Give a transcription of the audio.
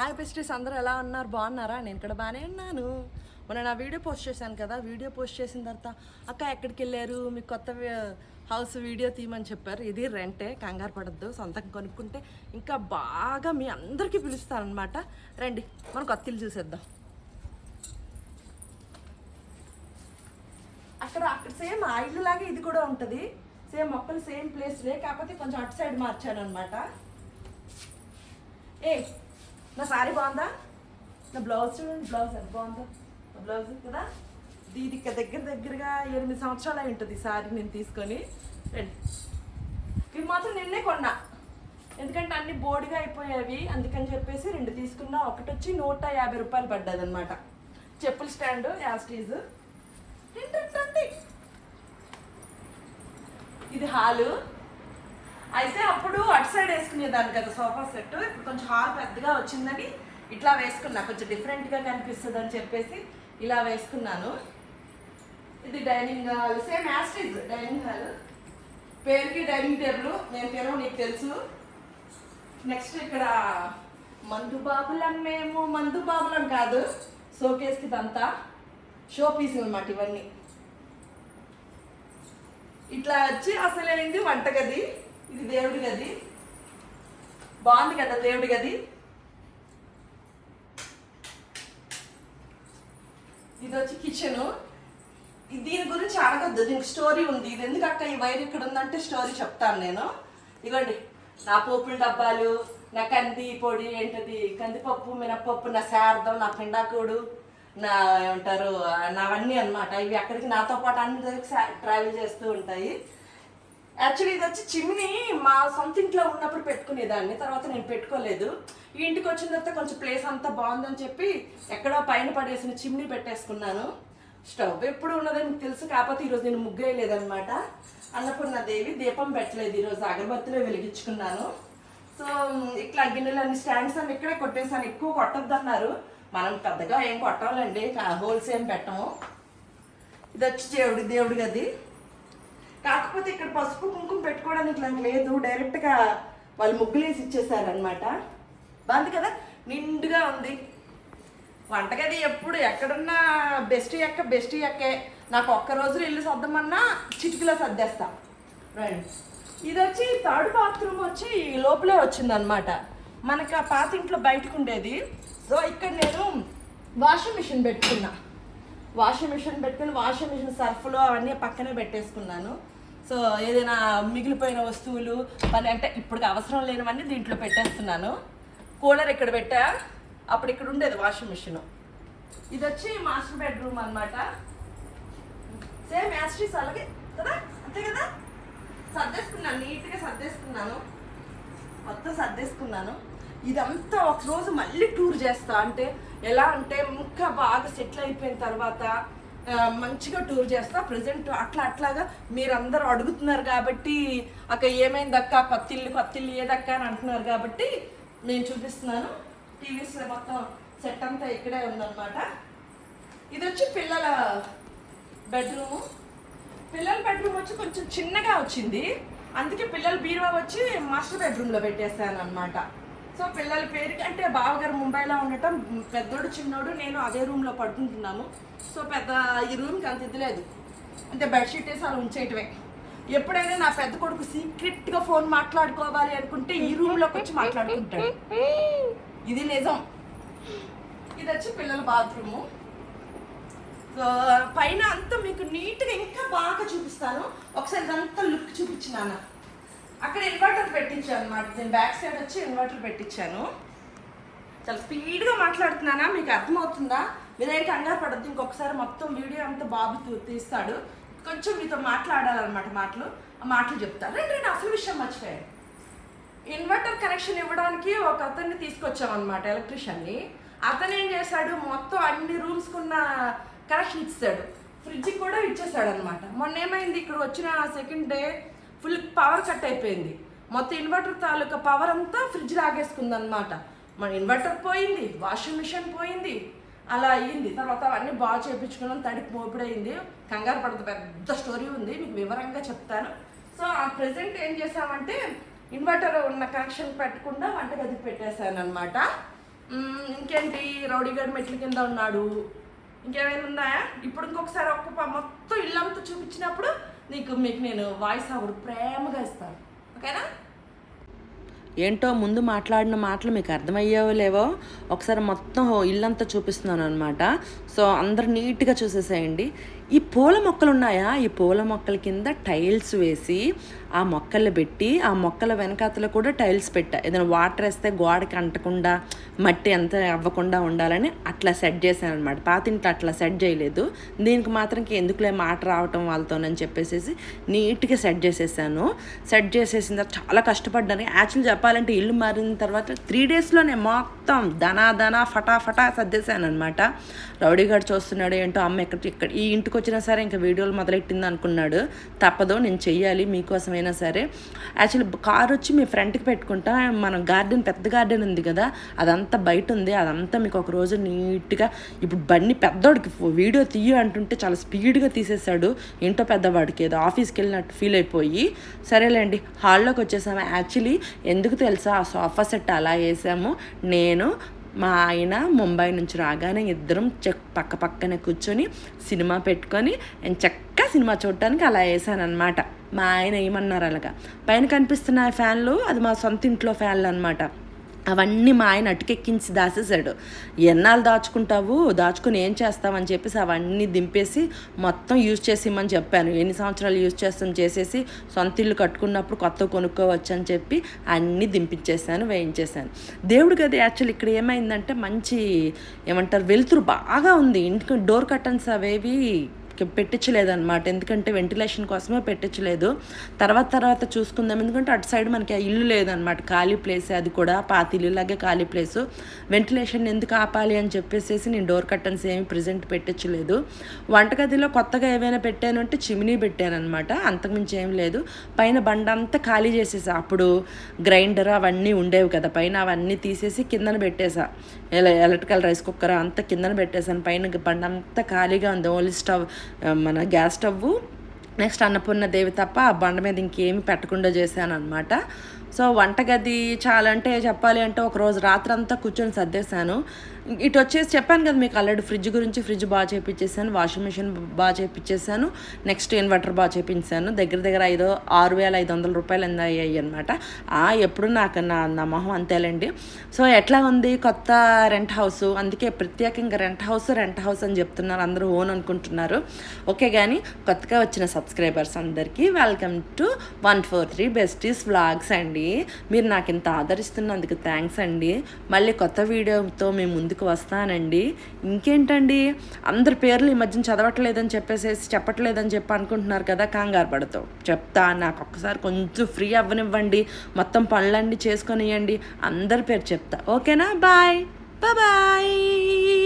Hi besties అందరూ ఎలా ఉన్నారు? బాగున్నారా? నేను ఇక్కడ బాగానే ఉన్నాను. మొన్న నా వీడియో పోస్ట్ చేశాను కదా వీడియో పోస్ట్ చేసిన తర్వాత అక్క ఎక్కడికి వెళ్ళారు? మీకు కొత్త హౌస్ వీడియో తీయమని చెప్పారు. ఇది రెంటే కంగారు పడద్దు. సొంతంగా కొనుక్కుంటే ఇంకా బాగా మీ అందరికీ పిలుస్తానమాట రండి మనం కొత్త ఇల్లు చూసేద్దాం. అక్కడ అక్కడ సేమ్ ఆ ఇల్లు లాగా ఇది కూడా ఉంటుంది. సేమ్ మొక్కలు సేమ్ ప్లేస్లే కాకపోతే కొంచెం అటు సైడ్ మార్చాను అనమాట ఏ నా సారీ బాగుందా? నా బ్లౌజ్ చూడండి బ్లౌజ్ ఎంత బాగుందా. నా బ్లౌజ్ కదా? దీది దగ్గర దగ్గరగా ఎనిమిది సంవత్సరాలు అయి ఉంటుంది ఈ సారీ నేను తీసుకొని. రండి. ఇవి మాత్రం నిన్నే కొన్నా. ఎందుకంటే అన్ని బోడిగా అయిపోయేవి. అందుకని చెప్పేసి రెండు తీసుకున్నా. ఒకటి వచ్చి నూట యాభై రూపాయలు పడ్డది అనమాట చెప్పుల స్టాండ్ యాస్టీజ్. ఏంటంటే ఇది హాలు. అయితే అప్పుడు అటు సైడ్ వేసుకునేదాన్ని కదా సోఫా సెట్. ఇప్పుడు కొంచెం హాల్ పెద్దగా వచ్చిందని ఇట్లా వేసుకున్నా. కొంచెం డిఫరెంట్గా కనిపిస్తుంది అని చెప్పేసి ఇలా వేసుకున్నాను. ఇది dining hall. Same as it is dining hall పేరుకి డైనింగ్ టేబుల్. నేను తినవు నీకు తెలుసు. నెక్స్ట్ ఇక్కడ మందు బాబులం మేము. మందు బాబులం కాదు. షోకేస్కి ఇదంతా. షో పీస్ అనమాట ఇవన్నీ. ఇట్లా వచ్చి అసలు వంటగది. ఇది దేవుడి గది. బాగుంది కదా దేవుడి గది? ఇది వచ్చి కిచెన్ దీని గురించి అడగద్దు. దీనికి స్టోరీ ఉంది. ఇది ఎందుకక్క ఈ వైర్ ఇక్కడ ఉందంటే స్టోరీ చెప్తాను నేను. ఇదిగోండి నా పోపుల డబ్బాలు నా కంది పొడి ఏంటది? కందిపప్పు మినప్పప్పు నా శారదం నా పిండాకుడు నా ఏమంటారు నావన్నీ అన్నమాట. ఇవి అక్కడికి నాతో పాటు అన్ని దగ్గరికి ట్రావెల్ చేస్తూ ఉంటాయి. యాక్చువల్లీ ఇది వచ్చి చిమ్ని మా సొంత ఇంట్లో ఉన్నప్పుడు పెట్టుకునేదాన్ని. తర్వాత నేను పెట్టుకోలేదు. ఈ ఇంటికి వచ్చిన తర్వాత కొంచెం ప్లేస్ అంతా బాగుందని చెప్పి ఎక్కడో పైన పడేసిన చిమ్ని పెట్టేసుకున్నాను. స్టవ్ ఎప్పుడు ఉన్నదని తెలుసు కాకపోతే ఈరోజు నేను ముగ్గేయలేదనమాట అన్నపూర్ణ దేవి దీపం పెట్టలేదు ఈరోజు అగరబత్తిలో వెలిగించుకున్నాను. సో ఇట్లా గిన్నెలన్నీ స్టాండ్స్ అన్ని ఇక్కడే కొట్టేసాను ఎక్కువ కొట్టొద్దన్నారు. మనం పెద్దగా ఏం కొట్టాలండి హోల్సేల్ పెట్టము. ఇది వచ్చి దేవుడి దేవుడి గది కాకపోతే ఇక్కడ పసుపు కుంకుమ పెట్టుకోవడానికి నాకు లేదు. డైరెక్ట్గా వాళ్ళు ముగ్గులేసి ఇచ్చేసారనమాట బాగుంది కదా? నిండుగా ఉంది. వంటగది ఎప్పుడు ఎక్కడున్నా బెస్ట్ ఎక్క బెస్ట్ ఎక్కే నాకు ఒక్క రోజులో ఇల్లు సర్దమన్నా చిటికలో సర్దేస్తా. రైట్ ఇది వచ్చి థర్డ్ బాత్రూమ్ వచ్చి ఈ లోపలే వచ్చిందనమాట మనకి ఆ పాత ఇంట్లో బయటకు ఉండేది సో ఇక్కడ నేను వాషింగ్ మిషన్ పెట్టుకున్నా. వాషింగ్ మిషన్ పెట్టుకుని వాషింగ్ మిషన్ సర్ఫ్లు అవన్నీ పక్కనే పెట్టేసుకున్నాను. సో ఏదైనా మిగిలిపోయిన వస్తువులు పని అంటే ఇప్పుడు అవసరం లేనివన్నీ దీంట్లో పెట్టేస్తున్నాను. కూలర్ ఇక్కడ పెట్టా. అప్పుడు ఇక్కడ ఉండేది వాషింగ్ మిషన్. ఇది వచ్చి మాస్టర్ బెడ్రూమ్ అన్నమాట. సేమ్ యాస్ట్రీస్ అలాగే కదా? అంతే కదా? సర్దేసుకున్నాను నీట్గా సర్దేసుకున్నాను. మొత్తం సర్దేసుకున్నాను. ఇదంతా ఒకరోజు మళ్ళీ టూర్ చేస్తా అంటే ఎలా అంటే ముక్క బాగా సెటిల్ అయిపోయిన తర్వాత మంచిగా టూర్ చేస్తా ప్రజెంట్ అట్లా అట్లాగా మీరందరూ అడుగుతున్నారు కాబట్టి అక్క ఏమైంది అక్క కొత్త ఇల్లు కొత్త ఇల్లు ఏదక్క అని అంటున్నారు కాబట్టి నేను చూపిస్తున్నాను. టీవీస్ మొత్తం సెట్ అంతా ఇక్కడే ఉందన్నమాట. ఇది వచ్చి పిల్లల బెడ్రూము. పిల్లల బెడ్రూమ్ వచ్చి కొంచెం చిన్నగా వచ్చింది. అందుకే పిల్లల బీరువా వచ్చి మాస్టర్ బెడ్రూమ్లో పెట్టేశాను అనమాట సో పిల్లల పేరుకి అంటే బావగారు ముంబైలో ఉండటం పెద్దోడు చిన్నోడు నేను అదే రూమ్లో పడుకుంటున్నాను సో పెద్ద ఈ రూమ్కి అంత ఇది లేదు. అంటే బెడ్షీట్ వేసి అలా ఉంచేయటమే. ఎప్పుడైనా నా పెద్ద కొడుకు సీక్రెట్గా ఫోన్ మాట్లాడుకోవాలి అనుకుంటే ఈ రూమ్లోకి వచ్చి మాట్లాడుకుంటాడు. ఇది నిజం. ఇది వచ్చి పిల్లల బాత్రూము సో పైన అంతా మీకు నీట్గా ఇంకా బాగా చూపిస్తాను. ఒకసారి ఇదంతా లుక్ చూపించినాను అక్కడ ఇన్వర్టర్ పెట్టించాను అనమాట నేను బ్యాక్ సైడ్ వచ్చి ఇన్వర్టర్ పెట్టించాను. చాలా స్పీడ్గా మాట్లాడుతున్నానా? మీకు అర్థమవుతుందా? మీరేం కంగారు పడద్దు ఇంకొకసారి మొత్తం వీడియో అంతా బాబు తీస్తాడు. కొంచెం మీతో మాట్లాడాలన్నమాట మాటలు. ఆ మాటలు చెప్తాను రెండు నేను అసలు విషయం మర్చిపోయాను. ఇన్వర్టర్ కనెక్షన్ ఇవ్వడానికి ఒక అతన్ని తీసుకొచ్చామన్నమాట ఎలక్ట్రీషియన్ని అతను ఏం చేశాడు? మొత్తం అన్ని రూమ్స్కి ఉన్న కనెక్షన్ ఇచ్చాడు ఫ్రిడ్జ్కి కూడా ఇచ్చేసాడు అనమాట మొన్న ఏమైంది? ఇక్కడ వచ్చిన second day full power cut అయిపోయింది. మొత్తం ఇన్వర్టర్ తాలూకా పవర్ అంతా ఫ్రిడ్జ్ లాగేసుకుంది అనమాట మన ఇన్వర్టర్ పోయింది వాషింగ్ మిషన్ పోయింది అలా అయ్యింది. తర్వాత అవన్నీ బాగా చేయించుకున్నాం తడికి మోపిడైంది కంగారు పడదు పెద్ద స్టోరీ ఉంది మీకు వివరంగా చెప్తాను. సో ఆ ప్రజెంట్ ఏం చేసామంటే ఇన్వర్టర్ ఉన్న కనెక్షన్ పెట్టకుండా వంటగది పెట్టేశాను అనమాట ఇంకేంటి? రౌడీగడ్ మెట్ల కింద ఉన్నాడు. ఇంకేమైనా ఉన్నాయా? ఇప్పుడు ఇంకొకసారి ఒక్క మొత్తం ఇల్లంతా చూపించినప్పుడు నీకు మీకు నేను వాయిస్ ఓవర్ ప్రేమగా ఇస్తాను. ఓకేనా? ఏంటో ముందు మాట్లాడిన మాటలు మీకు అర్థమయ్యేవో లేవో ఒకసారి మొత్తం ఇల్లంతా చూపిస్తున్నాను అనమాట సో అందరు నీట్గా చూసేసేయండి. ఈ పూల మొక్కలు ఉన్నాయా ఈ పూల మొక్కల కింద టైల్స్ వేసి ఆ మొక్కలు పెట్టి ఆ మొక్కల వెనకాతలో కూడా టైల్స్ పెట్టా. ఏదైనా వాటర్ వేస్తే గోడకి అంటకుండా మట్టి అంత అవ్వకుండా ఉండాలని అట్లా సెట్ చేశాను అనమాట పాతింట్లో అట్లా సెట్ చేయలేదు. దీనికి మాత్రం ఎందుకులే మాట రావటం వాళ్ళతోనని చెప్పేసి నీట్గా సెట్ చేసేసాను. సెట్ చేసేసిన తర్వాత చాలా కష్టపడ్డాను. యాక్చువల్ చెప్పాలంటే ఇల్లు మారిన తర్వాత త్రీ డేస్లోనే మొత్తం ధనా ధనా ఫటాఫటా సర్దేశాను అనమాట రౌడీ గారు చూస్తున్నాడు ఏంటో అమ్మ ఎక్కడ ఇక్కడ ఈ ఇంటికి వచ్చినా సరే ఇంకా వీడియోలు మొదలెట్టింది అనుకున్నాడు. తప్పదు నేను చెయ్యాలి మీకోసమైనా సరే. యాక్చువల్లీ కార్ వచ్చి మీ ఫ్రంట్కి పెట్టుకుంటా. మన గార్డెన్ పెద్ద గార్డెన్ ఉంది కదా అదంతా బయట ఉంది. అదంతా మీకు ఒక రోజు నీట్గా ఇప్పుడు బండి పెద్దోడికి వీడియో తీయ అంటుంటే చాలా స్పీడ్గా తీసేశాడు. ఏంటో పెద్దవాడికి ఏదో ఆఫీస్కి వెళ్ళినట్టు ఫీల్ అయిపోయి. సరేలేండి హాల్లోకి వచ్చేసాము? యాక్చువల్లీ ఎందుకు తెలుసా? ఆ సోఫా సెట్ అలా వేసాము. నేను మా ఆయన ముంబై నుంచి రాగానే ఇద్దరం చెక్ పక్క పక్కనే కూర్చొని సినిమా పెట్టుకొని నేను చక్కగా సినిమా చూడటానికి అలా వేసాను మా ఆయన ఏమన్నారు అలాగా? పైన కనిపిస్తున్న ఫ్యాన్లు అది మా సొంత ఇంట్లో ఫ్యాన్లు అనమాట అవన్నీ మా ఆయన అటుకెక్కించి దాసేసాడు ఎన్నాళ్ళు దాచుకుంటావు? దాచుకుని ఏం చేస్తావని చెప్పేసి అవన్నీ దింపేసి మొత్తం యూజ్ చేసిమని చెప్పాను. ఎన్ని సంవత్సరాలు యూజ్ చేస్తాం చేసేసి సొంత ఇల్లు కట్టుకున్నప్పుడు కొత్త కొనుక్కోవచ్చు అని చెప్పి అన్నీ దింపించేసాను వేయించేశాను దేవుడికి గది యాక్చువల్ ఇక్కడ ఏమైందంటే మంచి ఏమంటారు వెలుతురు బాగా ఉంది. ఇంటికి డోర్ కర్టన్స్ అవేవి పెట్టించలేదు అనమాట ఎందుకంటే వెంటిలేషన్ కోసమే పెట్టించలేదు. తర్వాత తర్వాత చూసుకుందాం. ఎందుకంటే అటు సైడ్ మనకి ఆ ఇల్లు లేదనమాట ఖాళీ ప్లేసే అది కూడా. పాతి ఇల్లులాగే ఖాళీ ప్లేసు వెంటిలేషన్ ఎందుకు ఆపాలి అని చెప్పేసి నేను డోర్ కర్టన్స్ ఏమి ప్రెజెంట్ పెట్టించలేదు. వంటగదిలో కొత్తగా ఏమైనా పెట్టాను అంటే చిమినీ పెట్టాను అనమాట అంతకుమించి ఏం లేదు. పైన బండ అంతా ఖాళీ చేసేసా. అప్పుడు గ్రైండర్ అవన్నీ ఉండేవి కదా. పైన అవన్నీ తీసేసి కిందన పెట్టేసా. ఎల ఎలక్ట్రికల్ రైస్ కుక్కర్ అంతా కిందన పెట్టేసాను. పైన బండ అంతా ఖాళీగా ఉంది. ఓన్లీ స్టవ్ మన gas stove next Annapurna Devi తప్ప ఆ బండ మీద ఇంకేమి పెట్టకుండా చేశాను అనమాట సో వంటగది చాలా అంటే చెప్పాలి అంటే ఒక రోజు కూర్చొని సర్దేశాను. ఇటు వచ్చేసి చెప్పాను కదా మీకు ఆల్రెడీ ఫ్రిడ్జ్ గురించి ఫ్రిడ్జ్ బాగా చేపించేసాను వాషింగ్ మిషన్ బాగా చేపించేసాను నెక్స్ట్ ఇన్వర్టర్ బాగా చేపించాను. దగ్గర దగ్గర ఐదు ఆరు వేల ఐదు వందల రూపాయలు ఎంత అయ్యాయి అనమాట ఎప్పుడు నాకు నా నా మొహం అంతేలేండి. సో ఎట్లా ఉంది కొత్త రెంట్ హౌస్? అందుకే ప్రత్యేకంగా రెంట్ హౌస్ రెంట్ హౌస్ అని చెప్తున్నారు. అందరూ ఓన్ అనుకుంటున్నారు. ఓకే కానీ కొత్తగా వచ్చిన సబ్స్క్రైబర్స్ అందరికీ welcome to one four three besties vlogs అండి. మీరు నాకు ఇంత ఆదరిస్తున్నందుకు థ్యాంక్స్ అండి. మళ్ళీ కొత్త వీడియోతో మేము ముందుకు వస్తానండి. ఇంకేంటండి? అందరి పేర్లు ఈ మధ్యన చదవట్లేదని చెప్పేసేసి చెప్పట్లేదని చెప్పి అనుకుంటున్నారు కదా కంగారు పడతావు చెప్తా నాకు ఒక్కసారి కొంచెం ఫ్రీ అవ్వనివ్వండి. మొత్తం పనులన్నీ చేసుకొనియండి. అందరి పేరు చెప్తా. ఓకేనా? Bye bye.